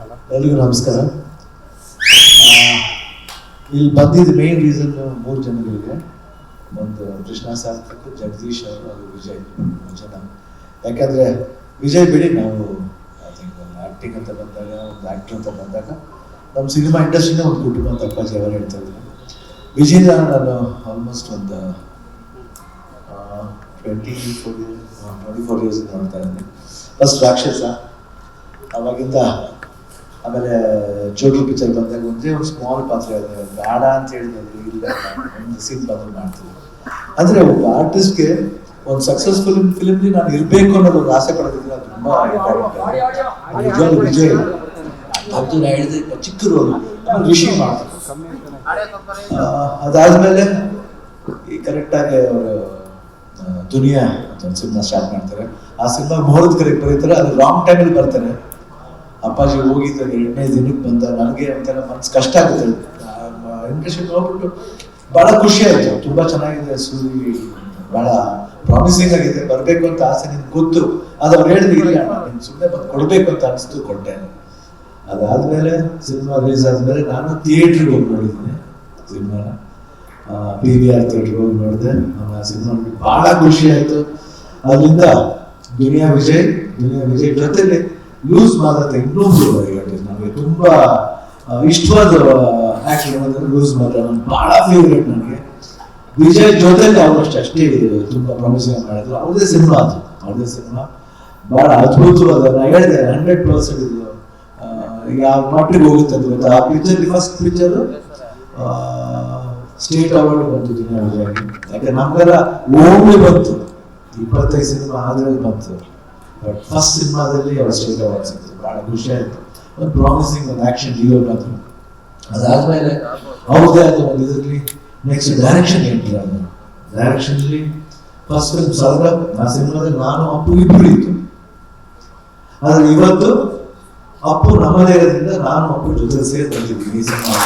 ಎಲ್ರಿಗೂ ನಮಸ್ಕಾರ. ಇಲ್ಲಿ ಬಂದಿದ್ದ ಮೇನ್ ರೀಸನ್ ಮೂರು ಜನಗಳಿಗೆ. ಒಂದು ಕೃಷ್ಣ ಸಾರ್ಥಕ್, ಜಗದೀಶ್ ಅವರು ಹಾಗೂ ವಿಜಯ್. ಜನ. ಯಾಕಂದ್ರೆ ವಿಜಯ್ ಬಿಡಿ, ನಾವು ಆಕ್ಟಿಂಗ್ ಅಂತ ಬಂದಾಗ, ಒಂದು ಆಕ್ಟರ್ ಅಂತ ಬಂದಾಗ, ನಮ್ಮ ಸಿನಿಮಾ ಇಂಡಸ್ಟ್ರಿನೇ ಒಂದು ಕುಟುಂಬ ಅಂತ ಅಪ್ಪಾಜಿ ಅವರು ಹೇಳ್ತಾ ಇದ್ರು. ವಿಜಯ್ ನಾನು ಆಲ್ಮೋಸ್ಟ್ ಒಂದು twenty four years twenty four years ನೋಡ್ತಾ ಇದ್ದೀನಿ. ಫಸ್ಟ್ ರಾಕ್ಷಸ. ಅವಾಗಿಂದ ಆಮೇಲೆ ಜೋಗಿ ಪಿಕ್ಚರ್ ಬಂದಾಗ ಒಂದೇ ಒಂದು ಸ್ಮಾಲ್ ಪಾತ್ರ ಇದೆ ಬೇಡ ಅಂತ ಹೇಳಿದ್ರು ಇಲ್ಲ ಒಂದು ಸೀನ್ ಬಂದು ಮಾಡ್ತೀವಿ ಅಂದ್ರೆ ಒಬ್ಬ ಆರ್ಟಿಸ್ಟ್ಗೆ ಒಂದು ಸಕ್ಸಸ್ಫುಲ್ ಫಿಲ್ಮ್ಲಿ ನಾನು ಇರಬೇಕು ಅನ್ನೋದು ಒಂದು ಆಸೆ ಪಡೋದಿದ್ರೆ ತುಂಬಾ ನಿಜವಾದ ವಿಜಯ್. ಅದು ನಾ ಹೇಳಿದೆ ಚಿಕ್ಕ ರೋಲ್ ಋಷಿ ಮಾಡ್ತಾರೆ ಅದಾದ್ಮೇಲೆ ಈ ಕರೆಕ್ಟಾಗಿ ಅವರು ದುನಿಯಾ ಅಂತ ಒಂದು ಸಿನಿಮಾ ಸ್ಟಾರ್ಟ್ ಮಾಡ್ತಾರೆ. ಆ ಸಿನಿಮಾ ಮುಹೂರ್ತ ಕರೆಕ್ಟ್ ಬರೀತಾರೆ ಅದು ರಾಂಗ್ ಟೈಮಲ್ಲಿ ಬರ್ತಾರೆ. ಅಪ್ಪಾಜಿ ಹೋಗಿದ್ದ ಎರಡನೇ ದಿನಕ್ಕೆ ಬಂದ. ನನಗೆ ಒಂಥರ ಮನ್ಸು ಕಷ್ಟ ಆಗುತ್ತೆ. ಇಂಪ್ರೆಷನ್ ನೋಡ್ಬಿಟ್ಟು ಬಹಳ ಖುಷಿ ಆಯ್ತು. ತುಂಬಾ ಚೆನ್ನಾಗಿದೆ ಸೂರಿ. ಬಹಳ ಪ್ರಾಮಿಸಿಂಗ್ ಆಗಿದೆ. ಬರಬೇಕು ಅಂತ ಆಸೆ ನಿಮ್ಗೆ ಗೊತ್ತು. ಅದು ಅವ್ರು ಹೇಳಿದ್ರು ಇಲ್ಲ ನಿಮ್ಗೆ ಸುಮ್ಮನೆ ಬಂದು ಕೊಡಬೇಕು ಅಂತ ಅನಿಸ್ತು ಕೊಟ್ಟೆ ಅದಾದ್ಮೇಲೆ ಸಿನಿಮಾ ರಿಲೀಸ್ ಆದ್ಮೇಲೆ ನಾನು ಥಿಯೇಟ್ರಿಗೆ ಹೋಗಿ ನೋಡಿದ್ದೀನಿ ಸಿನಿಮಾನ ಪಿ ವಿ ಆರ್ ಥಿಯೇಟ್ರಿಗೆ ಹೋಗಿ ನೋಡಿದೆ. ಆ ಸಿನಿಮಾ ಬಹಳ ಖುಷಿ ಆಯ್ತು. ಅದರಿಂದ ದುನಿಯಾ ವಿಜಯ್ ದುನಿಯಾ ವಿಜಯ್ ಜೊತೆಲಿ ಲೂಸ್ ಮಾತಾಡ್ತಾ ಇನ್ನೊಬ್ರು ನನಗೆ ತುಂಬಾ ಇಷ್ಟವಾದ ಆಕ್ಟರ್ ಅಂದ್ರೆ ಲೂಸ್ ನಮ್ಗೆ ಬಹಳ ಫೇವ್ರೇಟ್ ನನಗೆ. ವಿಜಯ್ ಜೊತೆಲಿ ಅವರಷ್ಟು ಅಷ್ಟೇ ತುಂಬಾ ಪ್ರಾಮಿಸಿಂಗ್ ಮಾಡಿದ್ರು. ಅವ್ರದೇ ಸಿನಿಮಾ ಅದು. ಅವ್ರದೇ ಸಿನಿಮಾ ಬಹಳ ಅದ್ಭುತವಾದ, ನಾ ಹೇಳಿದೆ ಹಂಡ್ರೆಡ್ ಪರ್ಸೆಂಟ್ ಇದು. ಯಾವ ಮಟ್ಟಿಗೆ ಹೋಗುತ್ತೆ ಅಂತ ಗೊತ್ತಾ? ಆ picture first picture state award ಬಂತು ಯಾಕೆ, ನಮ್ಗೆಲ್ಲ ಓಮ್ಲಿ ಬಂತು. ಇಪ್ಪತ್ತೈದು ಸಿನಿಮಾ ಆದ್ರೆ ಬಂತು. ಬಟ್ ಫಸ್ಟ್ ಸಿನಿಮಾದಲ್ಲಿ ಅವರ ಸಿಕ್ತು ಬಹಳ ಖುಷಿ ಆಯಿತು. ಒಂದು ಪ್ರಾಮಿಸಿಂಗ್ ಒಂದು ಆಕ್ಷನ್ ಹೀರೋ ಬಂತು ಅದಾದ್ಮೇಲೆ ಅವ್ರದ್ದೇ ಆದ ಒಂದು ಇದರಲ್ಲಿ ನೆಕ್ಸ್ಟ್ ಡೈರೆಕ್ಷನ್ ಹೇಳ್ತಾರೆ ಡೈರೆಕ್ಷನ್ ಅಲ್ಲಿ ಫಸ್ಟ್ ಫಿಲ್ಮ್ ಸರ್ಗ ಆ ಸಿನಿಮಾದಲ್ಲಿ ನಾನು, ಅಪ್ಪು ಇಬ್ಬರು ಇತ್ತು ಆದ್ರೆ ಇವತ್ತು ಅಪ್ಪು ನಮ್ಮದೇ ಇರೋದ್ರಿಂದ ನಾನು, ಅಪ್ಪು ಜೊತೆ ಸೇರಿ ಬಂದಿದ್ದೀನಿ ಈ ಸಿನಿಮಾ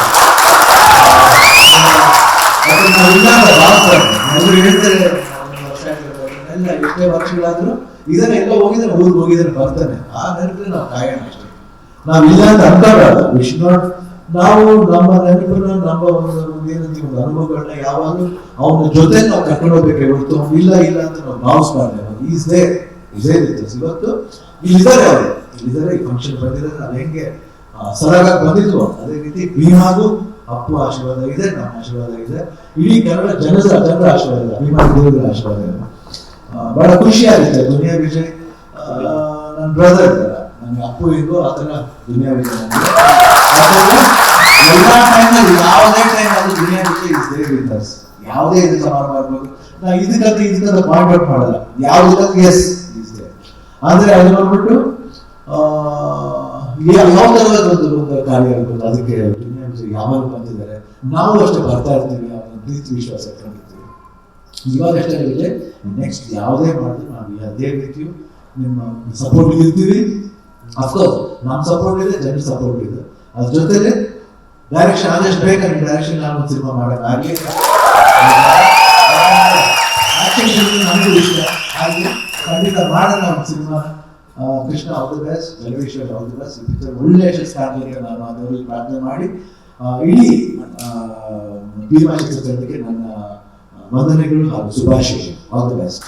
ಯಾಕಂದ್ರೆ ನಾವೆಲ್ಲ ಭಾರತ ಎಲ್ಲರೂ ಹೇಳ್ತಾರೆ ಒಂದು ವರ್ಷ ಆಗಿರ್ಬೋದು, ಎಲ್ಲ ಎಷ್ಟೇ ವರ್ಷಗಳಾದ್ರೂ ಇದನ್ನ ಎಲ್ಲ ಹೋಗಿದ್ರೆ ಊರಿಗೆ ಹೋಗಿದ್ರೆ ಬರ್ತಾನೆ. ಆ ನೆನಪಿನ ನಾವು ಕಾಯೋಣ ಅಷ್ಟೇ. ಇಲ್ಲ ಅಂತ ಅನ್ಕೋಬೇಡ ವಿಶ್ ನಾಟ್ ನಾವು ನಮ್ಮ ನೆನಪನ್ನ ನಮ್ಮ ಒಂದು ಏನಂತ ಒಂದು ಅನುಭವಗಳನ್ನ ಯಾವಾಗಲೂ ಅವನ ಜೊತೆ ನಾವು ಕರ್ಕೊಂಡು ಹೋಗ್ಬೇಕು ಹೊರತು ಅವ್ನು ಇಲ್ಲ ಇಲ್ಲ ಅಂತ ನಾವು ಭಾವಿಸ್ಬಾರ್ದು. ಈಸ್ ದೇ ಇದೇ ರೀತಿ ಇವತ್ತು ಇಲ್ಲಿದ್ದಾರೆ ಅವರು. ಇಲ್ಲಿದ್ದಾರೆ ಈ ಫಂಕ್ಷನ್ ಬಂದಿದ್ದಾರೆ. ನಾವು ಹೆಂಗೆ ಸರಾಗ ಬಂದಿದ್ವು, ಅದೇ ರೀತಿ ಭೀಮಾಗೂ ಅಪ್ಪು ಆಶೀರ್ವಾದ ಇದೆ, ನಮ್ಮ ಆಶೀರ್ವಾದ ಇದೆ. ಇಡೀ ಕನ್ನಡ ಜನರ ಜನರ ಆಶೀರ್ವಾದ ಇದೆ. ಭೀಮಾ ದೇವರ ಆಶೀರ್ವಾದ ಇದೆ. ಬಹಳ ಖುಷಿ ಆಗುತ್ತೆ ದುನಿಯಾ ವಿಜಯ್. ನನ್ನ ಬ್ರದರ್ ನನ್ನ ನನಗೆ ಅಪ್ಪು ಇದ್ದು ಆ ಥರ ದುನಿಯಾ ವಿಜಯ್ ಎಲ್ಲ ಟೈಮಲ್ಲಿ ಯಾವುದೇ ಟೈಮ್ ಅದು Duniya Vijay is there with ಯಾವುದೇ ಇದು ಸಮಾರಂಭ ಆಗ್ಬೋದು. ನಾ ಇದಕ್ಕಂತ ಇದಕ್ಕಂತ ಪಾಯಿಂಟ್ ಔಟ್ ಮಾಡಲ್ಲ ಯಾವುದಕ್ಕಂತ ಎಸ್ ಇಸ್ ದೇರ್ ಆದ್ರೆ ಅದು ನೋಡ್ಬಿಟ್ಟು ಯಾವ ಒಂದು ಕಾರ್ಯ ಇರ್ಬೋದು ಅದಕ್ಕೆ ದುನಿಯಾ ವಿಜಯ್ ಯಾವಾಗ ಬಂದಿದ್ದಾರೆ? ನಾವು ಅಷ್ಟೇ ಬರ್ತಾ ಇರ್ತೀವಿ ಅವನ ಪ್ರೀತಿ ವಿಶ್ವಾಸ ಇಟ್ಕೊಂಡಿರ್ತೀವಿ. ಇವಾಗ ಅಷ್ಟೇ ಇದೆ ನೆಕ್ಸ್ಟ್ ಯಾವುದೇ ಮಾಡಿದ್ರು ನಾವು ಅದೇ ರೀತಿಯು ನಿಮ್ಮ ಸಪೋರ್ಟ್ ಇರ್ತೀವಿ ಅಫ್ಕೋರ್ಸ್ ನಮ್ಮ ಸಪೋರ್ಟ್ ಇದೆ, ಜನರ ಸಪೋರ್ಟ್ ಇದೆ. ಅದ್ರ ಜೊತೆಗೆ ಡೈರೆಕ್ಷನ್ ಆದಷ್ಟು ನೀವು ಡೈರೆಕ್ಷನ್ ನಾನು ಒಂದು ಸಿನಿಮಾ ಮಾಡೋಣ ಹಾಗೆ. ನಮಗೂ ಇಷ್ಟ. ಹಾಗೆ ಖಂಡಿತ ಮಾಡೋಣ ಒಂದು cinema Krishna all the best Jagadishwar all best ಈ ಪಿಕ್ಚರ್ ಒಳ್ಳೆ ಯಶಸ್ಸು ಕಾಣಲಿ ನಾನು ಅದರಲ್ಲಿ ಪ್ರಾರ್ಥನೆ ಮಾಡಿ. ಇಡೀ ಭೀಮಾ ಚಿತ್ರತಂಡಕ್ಕೆ ನನ್ನ ವಂದನೆಗಳು ಹಾಗೂ ಶುಭಾಶಯಗಳು ಆಲ್ ದಿ ಬೆಸ್ಟ್